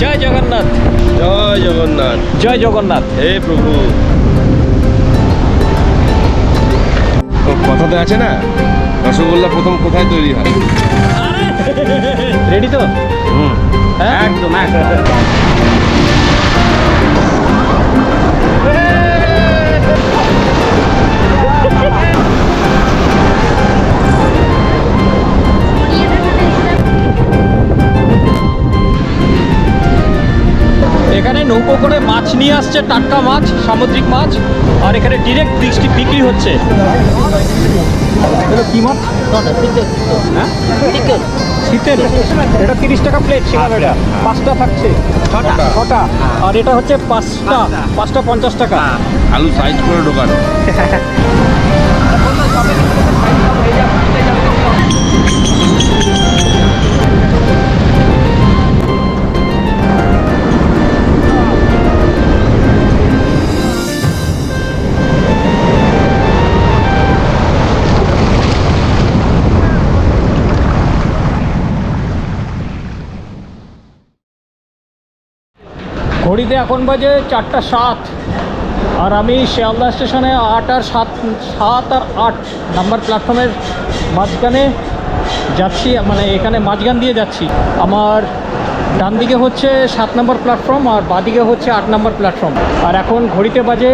জয় জগন্নাথ। জয় জগন্নাথ। জয় জগন্নাথ। হে প্রভু। তো কথাতে আছে না রসগোল্লা প্রথম কোথায় তৈরি হয়? রেডি তো? হুম। হ্যাঁ? একদম একদম। এখানে নৌকো করে মাছ নিয়ে আসছে টাটকা মাছ সামুদ্রিক মাছ আর এখানে ডিরেক্ট বৃষ্টি বিক্রি হচ্ছে। কি মাছ? হ্যাঁ? শীতের। এটা তিরিশ টাকা প্লেট সিঙ্গারা পাঁচটা থাকছে। ছটা। ছটা। আর এটা হচ্ছে পাঁচটা। পাঁচটা। পঞ্চাশ টাকা। আলু সাইজ করে ঢোকানো। ঘড়িতে এখন বাজে চারটা সাত। আর আমি শিয়ালদা স্টেশনে আট আর সাত সাত আর আট নাম্বার প্ল্যাটফর্মের মাঝখানে যাচ্ছি মানে এখানে মাঝখান দিয়ে যাচ্ছি। আমার ডান দিকে হচ্ছে সাত নম্বর প্ল্যাটফর্ম আর বাদিকে হচ্ছে আট নম্বর প্ল্যাটফর্ম। আর এখন ঘড়িতে বাজে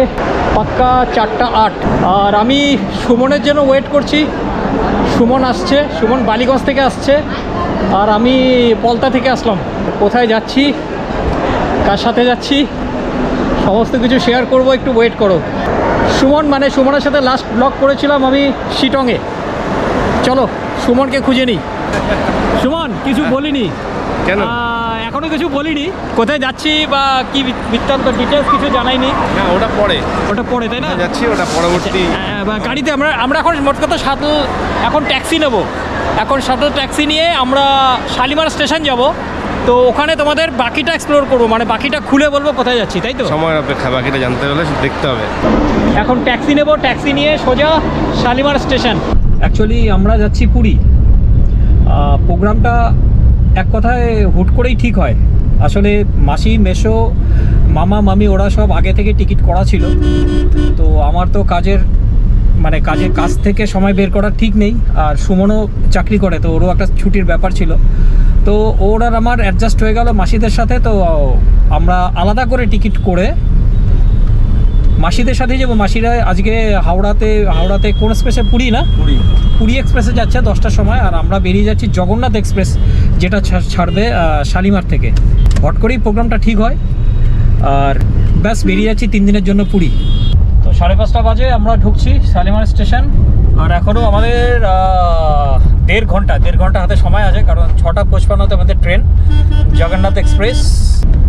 পাক্কা চারটা আট। আর আমি সুমনের জন্য ওয়েট করছি। সুমন আসছে, সুমন বালিগঞ্জ থেকে আসছে। আর আমি পলতা থেকে আসলাম। কোথায় যাচ্ছি? কার সাথে যাচ্ছি? সমস্ত কিছু শেয়ার করব একটু ওয়েট করো। সুমন মানে সুমনের সাথে লাস্ট ব্লগ করেছিলাম আমি শিটংয়ে। চলো সুমনকে খুঁজে নিই। সুমন কিছু বলিনি। কেন? এখনও কিছু বলিনি। কোথায় যাচ্ছি বা কি বৃত্তান্ত ডিটেলস কিছু জানাইনি। না ওটা পরে। ওটা পরে তাই না? যাচ্ছি ওটা পরবর্তী আহ, গাড়িতে আমরা আমরা এখন মোট কথা শাটল এখন ট্যাক্সি নেব। এখন শাটল ট্যাক্সি নিয়ে আমরা শালিমার স্টেশন যাব। তো ওখানে তোমাদের বাকিটা এক্সপ্লোর করব মানে বাকিটা খুলে বলব কোথায় যাচ্ছি তাই তো? সময় অপেক্ষা বাকিটা জানতে হলে দেখতে হবে। এখন ট্যাক্সি নেব ট্যাক্সি নিয়ে সোজা শালিমার স্টেশন। অ্যাকচুয়ালি আমরা যাচ্ছি পুরী। প্রোগ্রামটা এক কথায় হুট করেই ঠিক হয়। আসলে মাসি মেশো মামা মামি ওরা সব আগে থেকে টিকিট করা ছিল। তো আমার তো কাজের মানে কাজের কাজ থেকে সময় বের করা ঠিক নেই। আর সুমনও চাকরি করে তো ওরও একটা ছুটির ব্যাপার ছিল। তো ওর আর আমার অ্যাডজাস্ট হয়ে গেল মাসিদের সাথে তো আমরা আলাদা করে টিকিট করে মাসিদের সাথেই যাব। মাসিরা আজকে হাওড়াতে হাওড়াতে কোন এক্সপ্রেসে পুরী না? পুরী। পুরী এক্সপ্রেসে যাচ্ছে দশটার সময় আর আমরা বেরিয়ে যাচ্ছি জগন্নাথ এক্সপ্রেস যেটা ছাড়বে শালিমার থেকে। হট করেই প্রোগ্রামটা ঠিক হয়। আর ব্যাস বেরিয়ে যাচ্ছি তিন দিনের জন্য পুরী। তো সাড়ে পাঁচটা বাজে আমরা ঢুকছি শালিমার স্টেশন। আর এখনও আমাদের দেড় ঘণ্টা দেড় ঘণ্টা হাতে সময় আছে কারণ ছটা পঁচপান্নতে আমাদের ট্রেন জগন্নাথ এক্সপ্রেস।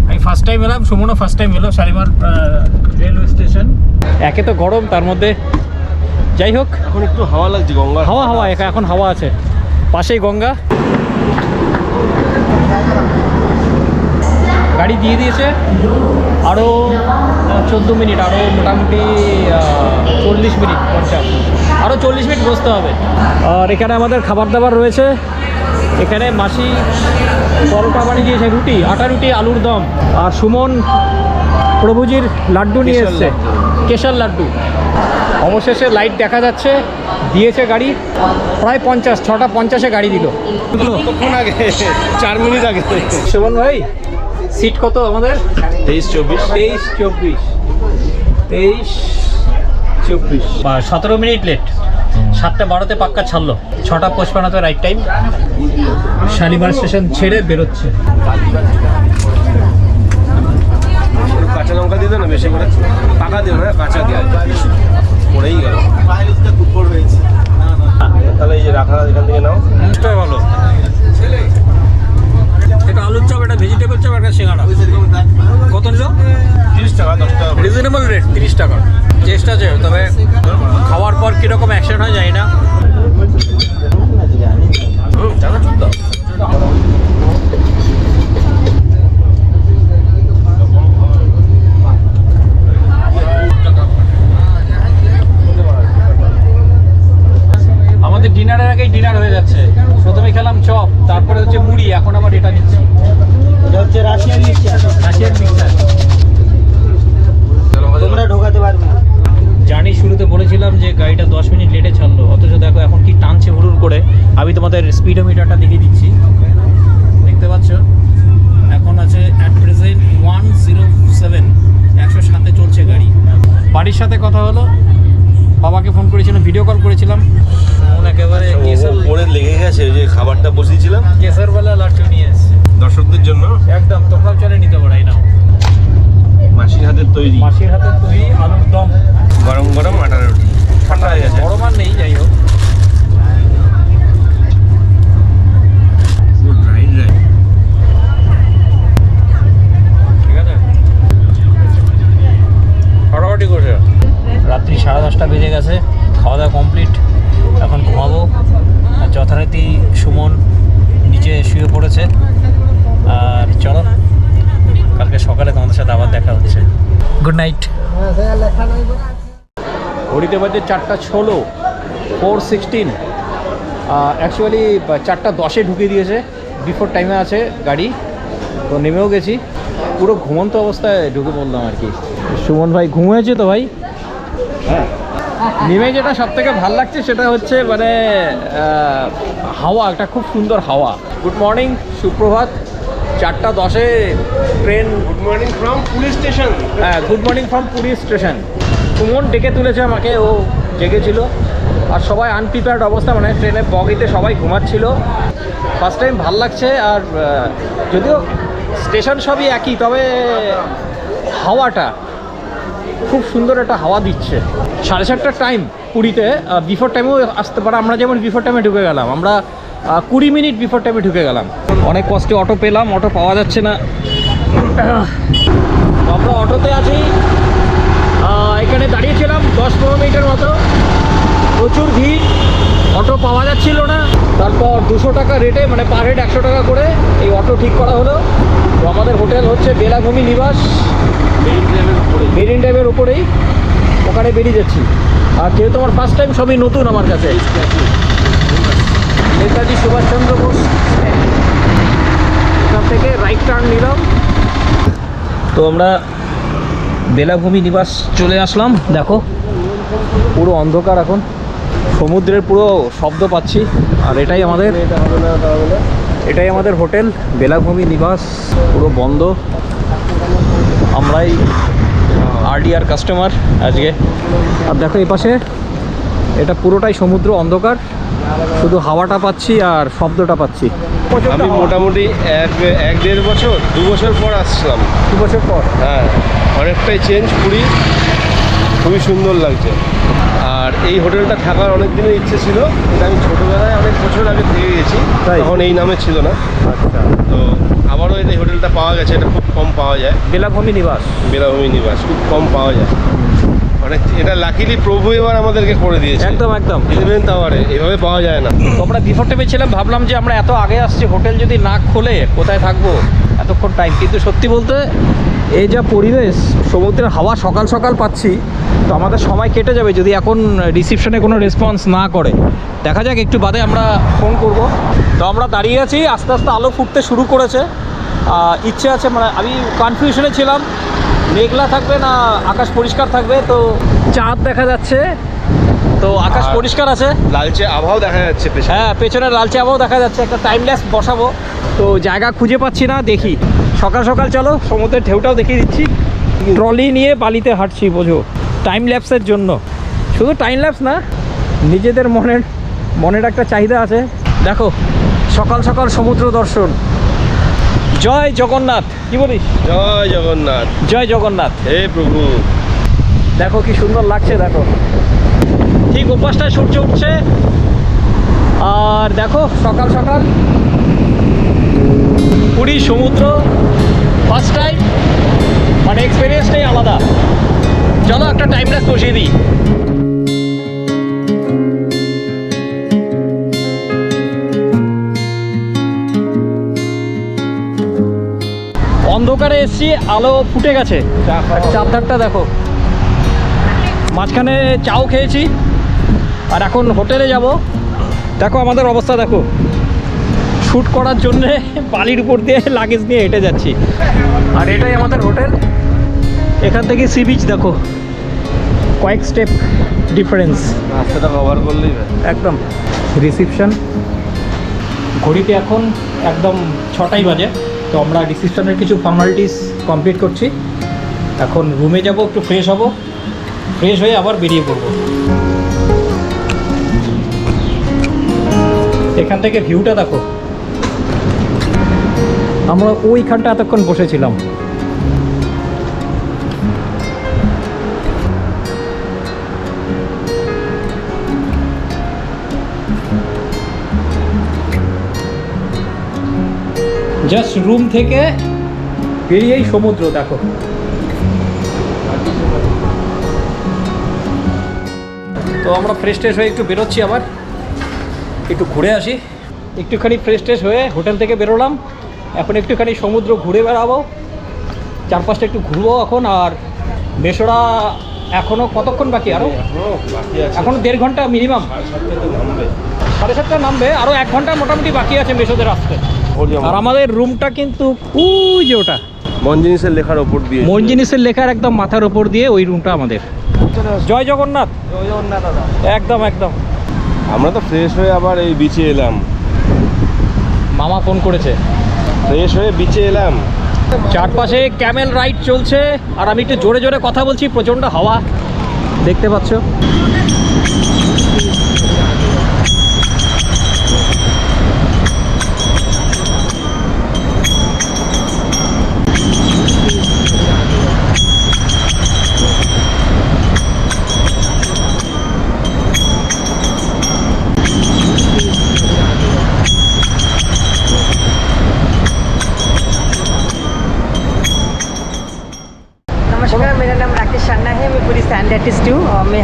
আমি ফার্স্ট টাইম এলাম সুমনও ফার্স্ট টাইম এলো শালিমার রেলওয়ে স্টেশন। একে তো গরম তার মধ্যে যাই হোক। এখন একটু হাওয়া লাগছে গঙ্গা। হাওয়া হাওয়া এখা- এখন হাওয়া আছে। পাশেই গঙ্গা। গাড়ি দিয়ে দিয়েছে। আরও চোদ্দ মিনিট আরও মোটামুটি চল্লিশ মিনিট পঞ্চাশ। আরও চল্লিশ মিনিট বসতে হবে। আর এখানে আমাদের খাবার দাবার রয়েছে। এখানে মাসি পরোটা বানিয়ে দিয়েছে রুটি আটা রুটি আলুর দম। আর সুমন প্রভুজির লাড্ডু নিয়ে এসছে। কেশর লাড্ডু। অবশেষে লাইট দেখা যাচ্ছে দিয়েছে গাড়ি। প্রায় পঞ্চাশ ছটা পঞ্চাশে গাড়ি দিল। আগে? চার মিনিট আগে। সুমন ভাই সিট কত আমাদের? তেইশ চব্বিশ। তেইশ চব্বিশ। তেইশ চব্বিশ। সতেরো মিনিট লেট। সাতটা বারোতে পাক্কা ছাড়লো। ছটা পঁচপান্নতে রাইট টাইম শালিমার স্টেশন ছেড়ে বেরোচ্ছে। কাঁচা লঙ্কা দিয়ে দাও না বেশি করে। পাকা দিও না কাঁচা দিয়ে পড়েই গেল। তাহলে এই যে রাখা এখান থেকে নাও। ভালো এটা আলুর চপ একটা ভেজিটেবল চপ একটা সিঙ্গাড়া। কত নিল? তিরিশ টাকা দশ টাকা রিজনেবল রেট তিরিশ টাকা। চেষ্টা আছে তবে খাওয়ার পর কীরকম অ্যাকশন হয় জানি না। আমাদের ডিনারের আগেই ডিনার হয়ে যাচ্ছে। প্রথমে খেলাম চপ তারপরে হচ্ছে মুড়ি এখন আবার এটা নিচ্ছি এটা হচ্ছে রাশিয়ান মিক্সচার। রাশিয়ান মিক্সার তোমরা ঢোকাতে পারবে। না জানি শুরুতে বলেছিলাম যে গাড়িটা দশ মিনিট লেটে ছাড়লো অথচ দেখো এখন কি টানছে হুড়ুর করে। আমি তোমাদের স্পিডোমিটারটা দেখিয়ে দিচ্ছি। দেখতে পাচ্ছ? এখন আছে at present one zero seven একশো সাতে চলছে গাড়ি। বাড়ির সাথে কথা হলো। বাবাকে ফোন করেছিলাম ভিডিও কল করেছিলাম। একেবারে কেসার ওপরে লেগে গেছে যে খাবারটা বসিয়েছিলাম। কেসারবেলা লাট্টু নিয়ে এসেছে। দর্শকদের জন্য? একদম তোমরাও চলে নিতে পারাই নাও। মাসির হাতের তৈরি। মাসির হাতের তৈরি আলুর দম। গরম গরম আটার রুটি। ঠান্ডা হয়ে গেছে। গরম আর নেই। বাজে চারটা ষোলো ফোর সিক্সটিন অ্যাকচুয়ালি চারটা দশে ঢুকিয়ে দিয়েছে বিফোর টাইমে আছে গাড়ি তো নেমেও গেছি। পুরো ঘুমন্ত অবস্থায় ঢুকে পড়লাম আর কি। সুমন ভাই ঘুমিয়েছে তো ভাই? হ্যাঁ। নেমে যেটা সব থেকে ভালো লাগছে সেটা হচ্ছে মানে হাওয়া একটা খুব সুন্দর হাওয়া। গুড মর্নিং সুপ্রভাত। চারটা দশে train good morning from police station হ্যাঁ good morning from Puri station Suman ডেকে তুলেছে আমাকে, ও জেগেছিল। আর সবাই আনপ্রিপেয়ার্ড অবস্থা মানে ট্রেনে বগিতে সবাই ঘুমাচ্ছিল। ফার্স্ট টাইম ভালো লাগছে, আর যদিও স্টেশন সবই একই, তবে হাওয়াটা, খুব সুন্দর একটা হাওয়া দিচ্ছে। সাড়ে চারটার টাইম পুরীতে বিফোর টাইমেও আসতে পারে, আমরা যেমন বিফোর টাইমে ঢুকে গেলাম, আমরা কুড়ি মিনিট বিফোর টাইমে ঢুকে গেলাম। অনেক কষ্টে অটো পেলাম অটো পাওয়া যাচ্ছে না। আমরা অটোতে আছি আহ, এখানে দাঁড়িয়েছিলাম দশ পনেরো মিনিটের মতো প্রচুর ভিড় অটো পাওয়া যাচ্ছিল না। তারপর দুশো টাকা রেটে মানে পার হেড একশো টাকা করে এই অটো ঠিক করা হলো। তো আমাদের হোটেল হচ্ছে বেলাভূমি নিবাস। মেরিন ড্রাইভের উপরেই। ওখানে বেরিয়ে যাচ্ছি। আর যেহেতু আমার ফার্স্ট টাইম সবই নতুন আমার কাছে। নেতাজি সুভাষচন্দ্র বোস। এখান থেকে রাইট টার্ন নিলাম। তো আমরা বেলাভূমি নিবাস চলে আসলাম। দেখো পুরো অন্ধকার এখন। সমুদ্রের পুরো শব্দ পাচ্ছি। আর এটাই আমাদের এটাই আমাদের হোটেল বেলাভূমি নিবাস পুরো বন্ধ। আমরাই আরডিআর কাস্টমার আজকে। আর দেখো এই পাশে এটা পুরোটাই সমুদ্র অন্ধকার। শুধু হাওয়াটা পাচ্ছি আর শব্দটা পাচ্ছি। আমি মোটামুটি এক এক দেড় বছর দু বছর পর আসলাম। দু বছর পর? হ্যাঁ অনেকটাই চেঞ্জ পুরী খুবই সুন্দর লাগছে। আর এই হোটেলটা থাকার অনেক দিনের ইচ্ছে ছিল এটা আমি ছোটোবেলায় অনেক বছর আগে থেকে গেছি? তখন এই নামে ছিল না। আচ্ছা। তো আবারও এই হোটেলটা পাওয়া গেছে এটা খুব কম পাওয়া যায়। বেলাভূমি নিবাস। বেলাভূমি নিবাস খুব কম পাওয়া যায়। মানে এটা লাকিলি প্রভু এবার আমাদেরকে করে দিয়েছে। একদম একদম। ইলেভেন টাওয়ারে এভাবে পাওয়া যায় না। তো আমরা বিফোর টাইমে ছিলাম ভাবলাম যে আমরা এত আগে আসছি হোটেল যদি না খোলে কোথায় থাকব? এতক্ষণ টাইম কিন্তু সত্যি বলতে এই যা পরিবেশ সমুদ্রের হাওয়া সকাল সকাল পাচ্ছি তো আমাদের সময় কেটে যাবে যদি এখন রিসিপশনে কোনো রেসপন্স না করে। দেখা যাক একটু বাদে আমরা ফোন করব। তো আমরা দাঁড়িয়ে আছি আস্তে আস্তে আলো ফুটতে শুরু করেছে। ইচ্ছে আছে মানে আমি কনফিউশনে ছিলাম। মেঘলা থাকবে না আকাশ পরিষ্কার থাকবে? তো চাঁদ দেখা যাচ্ছে। তো আকাশ পরিষ্কার আছে? লালচে আবহাওয়া দেখা যাচ্ছে হ্যাঁ পেছনে লালচে আবহাও দেখা যাচ্ছে। একটা টাইম ল্যাস বসাবো। তো জায়গা খুঁজে পাচ্ছি না দেখি। সকাল সকাল চলো সমুদ্রের ঢেউটাও দেখিয়ে দিচ্ছি। ট্রলি নিয়ে বালিতে হাঁটছি বোঝো। টাইম ল্যাপসের জন্য। শুধু টাইম ল্যাপস না নিজেদের মনের মনের একটা চাহিদা আছে। দেখো সকাল সকাল সমুদ্র দর্শন। জয় জগন্নাথ। কি বলিস? জয় জগন্নাথ। জয় জগন্নাথ। হে প্রভু। দেখো কি সুন্দর লাগছে দেখো। ঠিক উপাসটায় সূর্য উঠছে। আর দেখো সকাল সকাল পুরী সমুদ্র ফার্স্ট টাইম মানে এক্সপিরিয়েন্সটাই আলাদা। চলো একটা টাইম টাইমলেস বসিয়ে দিই অন্ধকারে এসছি আলো ফুটে গেছে। চারধারটা দেখো। মাঝখানে চাও খেয়েছি আর এখন হোটেলে যাব। দেখো আমাদের অবস্থা দেখো। শ্যুট করার জন্যে বালির উপর দিয়ে লাগেজ নিয়ে হেঁটে যাচ্ছি। আর এটাই আমাদের হোটেল। এখান থেকে সি বিচ দেখো। কয়েক স্টেপ ডিফারেন্স রাস্তাটা কভার করলেই একদম। রিসিপশন ঘড়িতে এখন একদম ছটাই বাজে। তো আমরা রিসিপশনের কিছু ফর্মালিটিস কমপ্লিট করছি। এখন রুমে যাব একটু ফ্রেশ হব। ফ্রেশ হয়ে আবার বেরিয়ে পড়ব। এখান থেকে ভিউটা দেখো। আমরা ওইখানটা এতক্ষণ বসেছিলাম। জাস্ট রুম থেকে বেরিয়েই সমুদ্র, দেখো। তো আমরা ফ্রেশ ট্রেশ হয়ে একটু বেরোচ্ছি আবার। একটু ঘুরে আসি। একটুখানি ফ্রেশ ট্রেশ হয়ে হোটেল থেকে বেরোলাম। এখন একটুখানি সমুদ্র ঘুরে বেড়াবো। চারপাশটা একটু ঘুরবো এখন, আর বেসরা এখনও কতক্ষণ বাকি আরও এখনও এখনও দেড় ঘণ্টা মিনিমাম সাড়ে সাতটা নামবে। আরও এক ঘণ্টা মোটামুটি বাকি আছে মেসোদের আসতে। আর আমাদের রুমটা কিন্তু ওই যে ওটা। মন জিনিসের লেখার ওপর দিয়ে। মন জিনিসের লেখার একদম মাথার ওপর দিয়ে ওই রুমটা আমাদের। জয় জগন্নাথ। দাদা। একদম একদম। আমরা তো ফ্রেশ হয়ে আবার এই বিচে এলাম। মামা ফোন করেছে। ফ্রেশ হয়ে বিচে এলাম। চারপাশে ক্যামেল রাইড চলছে। আর আমি একটু জোরে জোরে কথা বলছি প্রচণ্ড হাওয়া। দেখতে পাচ্ছ?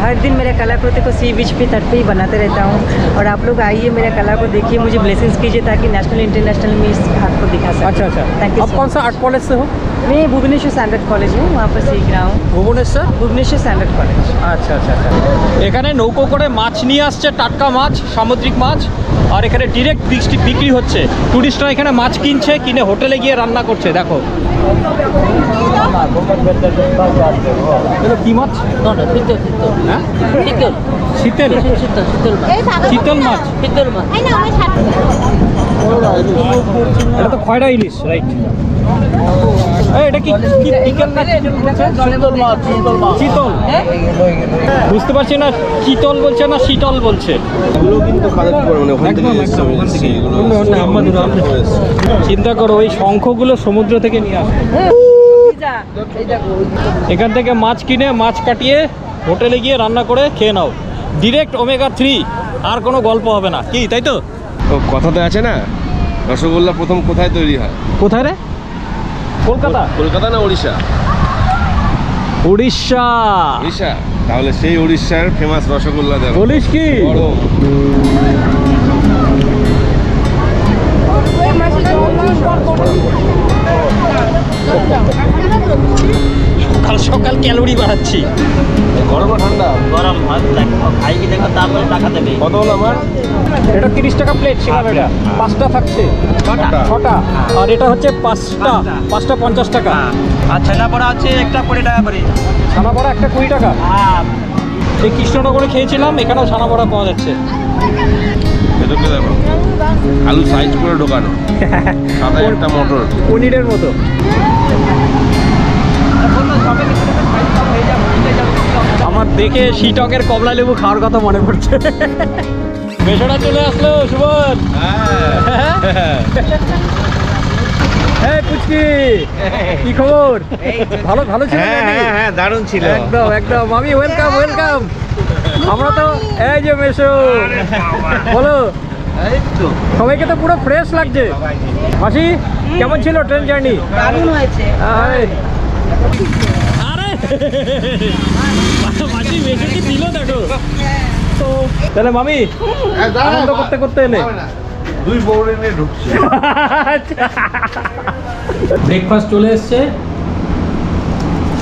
हर दिन मेरे कलाकृति को सी बीच पे तट पे ही बनाते रहता हूँ और आप लोग आइए मेरे कला को देखिए मुझे ब्लेसिंग्स कीजिए ताकि नेशनल इंटरनेशनल में इस हाथ को दिखा सकें अच्छा अच्छा थैंक यू आप कौन सा आर्ट कॉलेज से हो मैं भुवनेश्वर सैंड आर्ट कॉलेज हूँ वहाँ पर सीख रहा हूँ Bhubaneswar Bhubaneswar sand art college আচ্ছা আচ্ছা আচ্ছা এখানে নৌকো করে মাছ নিয়ে আসছে টাটকা মাছ সামুদ্রিক মাছ আর এখানে ডিরেক্ট বিক্রি হচ্ছে টুরিস্টরা এখানে মাছ কিনছে কিনে হোটেলে গিয়ে রান্না করছে দেখো এগুলো কি মাছ? হ্যাঁ? শীতেল। শীতল? মাছ। এটা তো খয়রা ইলিশ রাইট এটা কি কি চিকেন না চিকেন বলছে? শীতল মাছ শীতল মাছ। শীতল? বুঝতে পারছি না শীতল বলছে না শীতল বলছে? এগুলো কিন্তু কালেক্ট মানে ওখান থেকে ওখান থেকে। এসছে। চিন্তা করো ওই শঙ্খগুলো সমুদ্র থেকে নিয়ে আসে। এখান থেকে মাছ কিনে মাছ কাটিয়ে হোটেলে গিয়ে রান্না করে খেয়ে নাও। ডিরেক্ট ওমেগা থ্রি আর কোনো গল্প হবে না। কি তাই তো? ও কথাতে আছে না? রসগোল্লা প্রথম কোথায় তৈরি হয়? কোথায় রে? কলকাতা? কলকাতা না উড়িষ্যা উড়িষ্যা উড়িষ্যা তাহলে সেই উড়িষ্যার ফেমাস রসগোল্লা দেখো। বলিস কি? গরম। সকাল ক্যালোরি বাড়াচ্ছি। গরম ঠান্ডা? গরম ভাত খাইকে দেখো তারপরে টাকা দেবে কত হলো আমার? এটা তিরিশ টাকা প্লেট সিঙ্গারাটা পাঁচটা থাকছে। ছটা। ছটা। আর এটা হচ্ছে পাঁচটা। পাঁচটা। পঞ্চাশ টাকা। আর ছেনা পড়া আছে একটা কুড়ি টাকা করে। ছানা বড়া একটা কুড়ি টাকা? এই কৃষ্ণনগরে খেয়েছিলাম এখানেও ছানা বড়া পাওয়া যাচ্ছে। ভেতরটা দেখো। আলু সাইজ করে ঢোকানো। সাদা একটা মটর। পনিরের মতো। আমার দেখে শিটকের কমলা লেবু খাওয়ার কথা মনে পড়ছে। বেসরা চলে আসলো সুবন হ্যাঁ। পুচকি কি খবর? ভালো ভালো ছিল? হ্যাঁ দারুণ ছিল। একদম একদম। আমি ওয়েলকাম ওয়েলকাম আমরা তো এই যে মেশো বলো। সবাইকে তো পুরো ফ্রেশ লাগছে। কেমন ছিল ট্রেন জার্নি দারুণ হয়েছে। মাসি মেশোকে দিল দেখো। তো তাহলে মামি আনন্দ করতে করতে এলে। দুই বউরে নিয়ে ঢুকছে। ব্রেকফাস্ট চলে এসছে।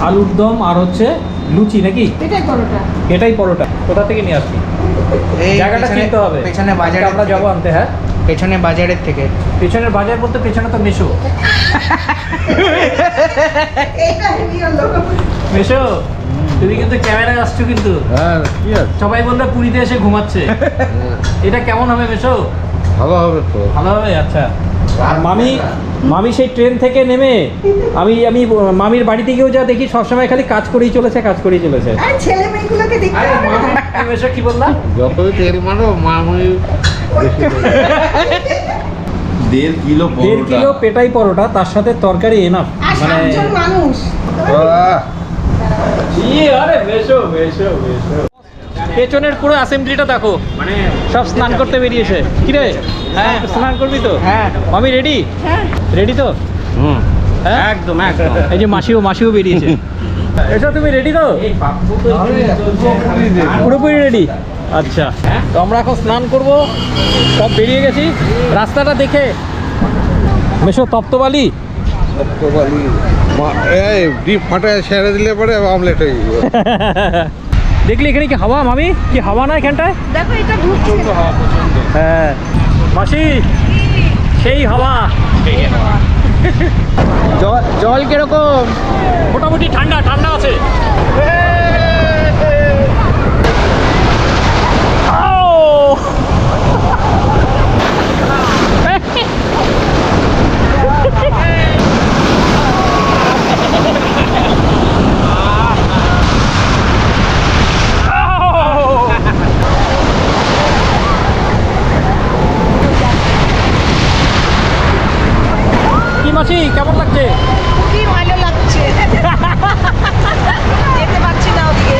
আলুর দম আর হচ্ছে লুচি নাকি? এটাই পরোটা। এটাই পরোটা। কোথা থেকে নিয়ে আসবি? জায়গাটা চিনতে হবে। পেছনে বাজারে আমরা যাব আনতে হ্যাঁ? পেছনে বাজারের থেকে। পেছনের বাজার বলতে পেছনে তো মেশো। মেশো তুমি কিন্তু ক্যামেরায় আসছো কিন্তু। হ্যাঁ সবাই বলবে পুরীতে এসে ঘুমাচ্ছে। এটা কেমন হবে মেশো? ভালো হবে তো। ভালো হবে? আচ্ছা। আর মামি মামি সেই ট্রেন থেকে নেমে আমি আমি মামির বাড়িতে গিয়েও যা দেখি সবসময় খালি কাজ করেই চলেছে কাজ করেই চলেছে। আর ছেলে মেয়েগুলোকে দেখতে হবে না। তুমি এসে কি বললা? যতই তেল মারো মামুনি দেড় কিলো দেড় কিলো পেটাই পরোটা তার সাথে তরকারি এনাফ আর সাতজন মানুষ। পেছনের পুরো অ্যাসেম্বলিটা দেখো। মানে সব স্নান করতে বেরিয়েছে। কি রে হ্যাঁ। স্নান করবি তো? হ্যাঁ। আমি রেডি হ্যাঁ। রেডি তো? হুম। হ্যাঁ? একদম একদম। এই যে মাসিও মাসিও বেরিয়েছে। এসো তুমি রেডি তো? পুরোপুরি রেডি আচ্ছা। তো আমরা এখন স্নান করব। সব বেরিয়ে গেছি। রাস্তাটা দেখে। মেশো তপ্তবালি। এই ডিপ ফাটায় ছেড়ে দিলে পরে অমলেট হয়ে যাবে। দেখলি এখানে কি হাওয়া মামি? কি হাওয়া না এখানটায়? দেখো এটা ঢুকছে হ্যাঁ। মাসি সেই হাওয়া। জল জল কীরকম? মোটামুটি ঠান্ডা ঠান্ডা আছে আও! আও! কি মাসি কেমন লাগছে খুবই ভালো লাগছে যেতে পারছি না ওদিকে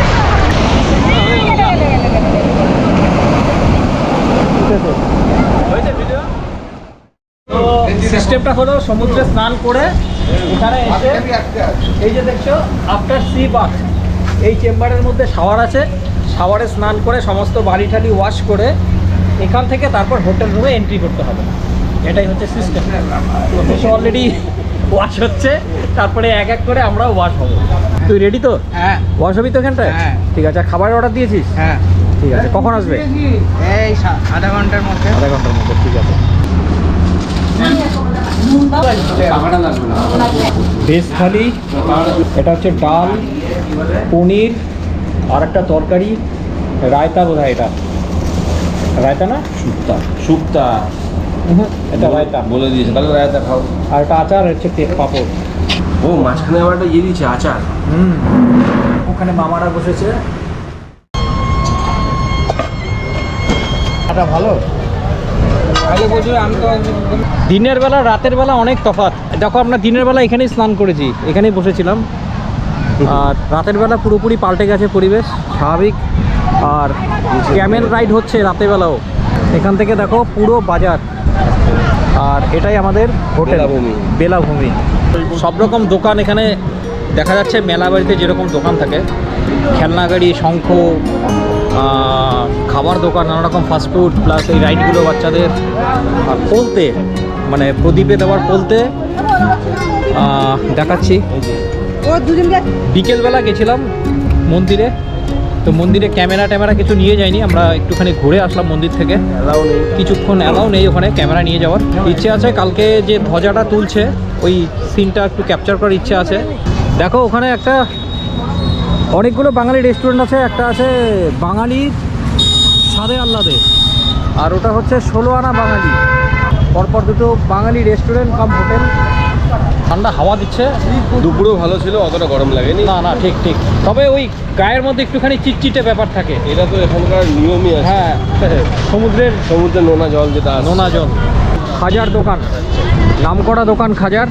তো সিস্টেমটা হলো সমুদ্রে স্নান করে এখানে এসে এই যে দেখছ আফটার সি বাথ এই চেম্বারের মধ্যে শাওয়ার আছে। শাওয়ারে স্নান করে সমস্ত বাড়ি ঠালি ওয়াশ করে এখান থেকে তারপর হোটেল রুমে এন্ট্রি করতে হবে। এটাই হচ্ছে সিস্টেম তো অলরেডি ওয়াশ হচ্ছে। তারপরে এক এক করে আমরাও ওয়াশ হব। তুই রেডি তো? হ্যাঁ। ওয়াশ হবি তো এখানটায়? হ্যাঁ। ঠিক আছে আর খাবারের অর্ডার দিয়েছিস? হ্যাঁ। ঠিক আছে কখন আসবে? এই আধা ঘণ্টার মধ্যে। আধা ঘণ্টার মধ্যে ঠিক আছে। ভেজ থালি এটা হচ্ছে ডাল পনির আর একটা তরকারি রায়তা বোধ হয় এটা। রায়তা না? শুক্তা। শুক্তা। এটা রায়তা। বলে দিয়েছে তাহলে রায়তা খাও। আর একটা আচার হচ্ছে তে- পাঁপড়। ও মাঝখানে আবার একটা ইয়ে দিয়েছে আচার। হুম ওখানে মামারা বসেছে। এটা ভালো তাহলে বলছি আমি তো দিনের বেলা রাতের বেলা অনেক তফাৎ। দেখো আমরা দিনের বেলা এখানেই স্নান করেছি এখানেই বসেছিলাম। আর রাতের বেলা পুরোপুরি পাল্টে গেছে পরিবেশ স্বাভাবিক। আর ক্যামেল রাইড হচ্ছে রাতের বেলাও। এখান থেকে দেখো পুরো বাজার। আর এটাই আমাদের হোটেল। বেলাভূমি। বেলাভূমি। সব রকম দোকান এখানে দেখা যাচ্ছে মেলা বাড়িতে যেরকম দোকান থাকে। খেলনা গাড়ি শঙ্খ খাবার দোকান নানা রকম ফাস্টফুড প্লাস এই রাইডগুলো বাচ্চাদের আর পোলতে মানে প্রদীপে দেওয়ার পোলতে দেখাচ্ছি। বিকেলবেলা গেছিলাম মন্দিরে তো মন্দিরে ক্যামেরা ট্যামেরা কিছু নিয়ে যাইনি আমরা একটুখানি ঘুরে আসলাম মন্দির থেকে। নেই। কিছুক্ষণ অ্যালাউ নেই ওখানে ক্যামেরা নিয়ে যাওয়ার। ইচ্ছে আছে কালকে যে ধ্বজাটা তুলছে ওই সিনটা একটু ক্যাপচার করার ইচ্ছে আছে। দেখো ওখানে একটা অনেকগুলো বাঙালি রেস্টুরেন্ট আছে একটা আছে বাঙালি সাদে আহ্লাদে আর ওটা হচ্ছে ষোলো আনা বাঙালি। পরপর দুটো বাঙালি রেস্টুরেন্ট কাম হোটেল ঠান্ডা হাওয়া দিচ্ছে। দুপুরেও ভালো ছিল অতটা গরম লাগেনি। না না ঠিক ঠিক। তবে ওই গায়ের মধ্যে একটুখানি চিটচিটে ব্যাপার থাকে। এটা তো এখানকার নিয়মই আছে। হ্যাঁ সমুদ্রের সমুদ্রের নোনা জল যেটা নোনা জল। খাজার দোকান। নামকরা দোকান খাজার।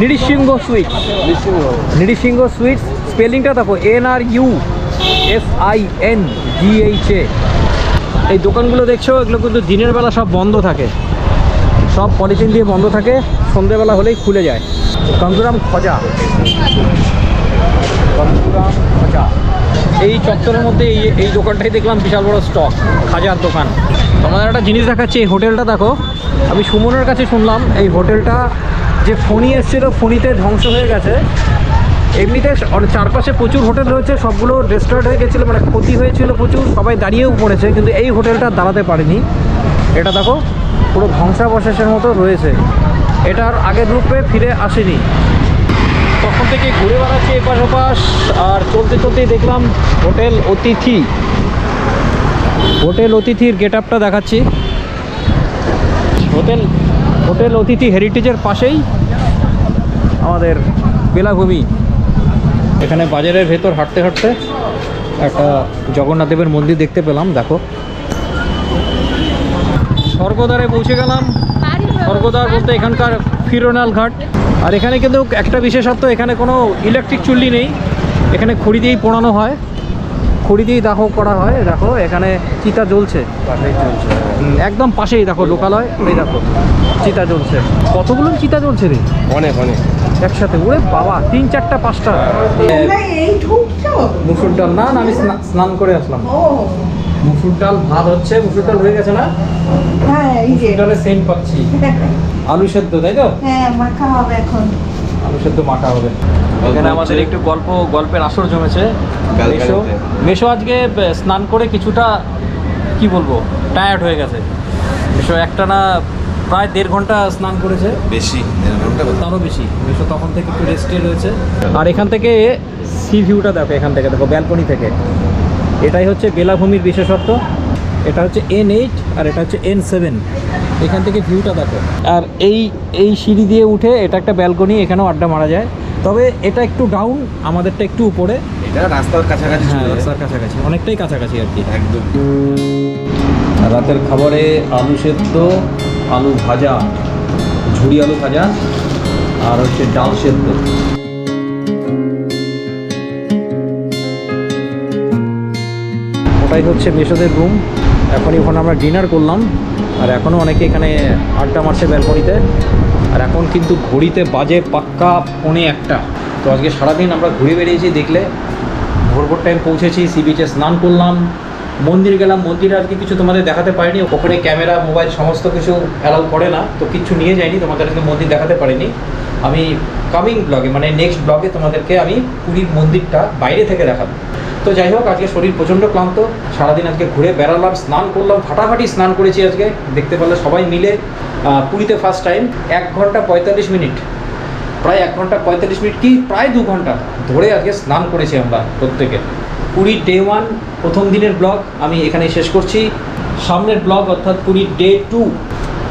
নিরিসিংহ সুইটস। নিশ্চিন্ত নিরিসিংহ সুইটস। স্পেলিংটা দেখো N R U S I N G H A. এই দোকানগুলো দেখছ, এগুলো কিন্তু দিনের বেলা সব বন্ধ থাকে। সব পলিথিন দিয়ে বন্ধ থাকে, সন্ধেবেলা হলেই খুলে যায়। তন্দুরাম খজা। তন্দুরাম খজা। এই চত্বরের মধ্যে এই এই দোকানটাই দেখলাম, বিশাল বড় স্টক, খাজার দোকান। তোমাদের একটা জিনিস দেখাচ্ছি, এই হোটেলটা দেখো। আমি সুমনের কাছে শুনলাম, এই হোটেলটা যে ফণি এসেছিল, ফণিতে ধ্বংস হয়ে গেছে। এমনিতে চারপাশে প্রচুর হোটেল রয়েছে, সবগুলো রেস্টুরেন্ট হয়ে গেছিল মানে ক্ষতি হয়েছিল প্রচুর, সবাই দাঁড়িয়েও পড়েছে, কিন্তু এই হোটেলটা দাঁড়াতে পারেনি। এটা দেখো, পুরো ধ্বংসাবশেষের মতো রয়েছে। এটার আগের রূপে ফিরে আসেনি। তখন থেকে ঘুরে বেড়াচ্ছি এপাশ ওপাশ, আর চলতে চলতেই দেখলাম হোটেল অতিথি। হোটেল অতিথির গেট আপটা দেখাচ্ছি। হোটেল হোটেল অতিথি হেরিটেজের পাশেই আমাদের বেলাভূমি। এখানে বাজারের ভেতর হাঁটতে হাঁটতে একটা জগন্নাথ দেবের মন্দির দেখতে পেলাম, দেখো। স্বর্গদ্বারে পৌঁছে গেলাম। স্বর্গদ্বার বলতে এখানকার ফিরোনাল ঘাট। আর এখানে কিন্তু একটা বিশেষত্ব, এখানে কোনো ইলেকট্রিক চুল্লি নেই। এখানে খড়ি দিয়েই পোড়ানো হয়। খড়ি দিয়েই দাহ করা হয় দেখো এখানে চিতা জ্বলছে। একদম পাশেই দেখো লোকালয় এই দেখো চিতা জ্বলছে। কতগুলো চিতা জ্বলছে রে? অনেক অনেক। একসাথে ওরে বাবা তিন চারটা পাঁচটা। মুসুর ডাল না না, আমি স্নান করে আসলাম। মুসুর ডাল ভাত হচ্ছে মুসুর ডাল হয়ে গেছে না? হ্যাঁ এই যে। ডালের সেন্ট পাচ্ছি। আলু সেদ্ধ তাই তো? হ্যাঁ মাখা হবে এখন। আলু সেদ্ধ মাখা হবে। এখানে আমাদের। একটু গল্প গল্পের আসর জমেছে। মেশো মেশো আজকে স্নান করে কিছুটা কি বলব টায়ার্ড হয়ে গেছে। মেশো একটা না প্রায় দেড় ঘণ্টা স্নান করেছে। বেশি দেড় ঘণ্টা তারও বেশি। মেশো তখন থেকে একটু রেস্টে রয়েছে। আর এখান থেকে সি ভিউটা দেখো এখান থেকে দেখো ব্যালকনি থেকে। এটাই হচ্ছে বেলাভূমির বিশেষত্ব। এটা হচ্ছে এন এইট আর এটা হচ্ছে এন সেভেন এখান থেকে ভিউটা দেখো। আর এই এই সিঁড়ি দিয়ে উঠে এটা একটা ব্যালকনি এখানেও আড্ডা মারা যায়। তবে এটা একটু ডাউন আমাদেরটা একটু উপরে। এটা রাস্তার কাছাকাছি হ্যাঁ রাস্তার কাছাকাছি অনেকটাই কাছাকাছি আর কি। একদম। রাতের খাবারে আলু সেদ্ধ আলু ভাজা ঝুড়ি আলু ভাজা আর হচ্ছে ডাল সেদ্ধ। ওটাই হচ্ছে মেশোদের রুম এখনই ওখানে আমরা ডিনার করলাম। আর এখনও অনেকে এখানে আড্ডা মারছে ব্যালকনিতে। আর এখন কিন্তু ঘড়িতে বাজে পাক্কা পৌনে একটা। তো আজকে সারাদিন আমরা ঘুরে বেরিয়েছি, দেখলে ভোর ভোর টাইম পৌঁছেছি সি বিচে স্নান করলাম, মন্দির গেলাম, মন্দিরে আজকে কিছু তোমাদের দেখাতে পারিনি, ওখানে ক্যামেরা মোবাইল সমস্ত কিছু অ্যালাউ করে না, তো কিচ্ছু নিয়ে যাইনি, তোমাদের আজকে মন্দির দেখাতে পারিনি। আমি কামিং ব্লগে মানে নেক্সট ব্লগে তোমাদেরকে আমি পুরীর মন্দিরটা বাইরে থেকে দেখাবো। তো যাই হোক, আজকে শরীর প্রচণ্ড ক্লান্ত, সারাদিন আজকে ঘুরে বেড়ালাম, স্নান করলাম, ফাটাফাটি স্নান করেছি আজকে, দেখতে পারলে সবাই মিলে। পুরীতে ফার্স্ট টাইম এক ঘণ্টা পঁয়তাল্লিশ মিনিট। প্রায় এক ঘণ্টা পঁয়তাল্লিশ মিনিট কি প্রায় দু ঘণ্টা ধরে আজকে স্নান করেছি আমরা প্রত্যেকে। পুরীর ডে ওয়ান প্রথম দিনের ব্লগ আমি এখানে শেষ করছি। সামনের ব্লগ অর্থাৎ পুরীর ডে টু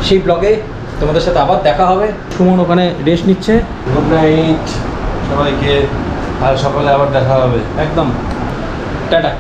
সেই ব্লগে তোমাদের সাথে আবার দেখা হবে। সুমন ওখানে রেস্ট নিচ্ছে। গুড নাইট সবাইকে। আর সকালে আবার দেখা হবে। একদম। টাটা।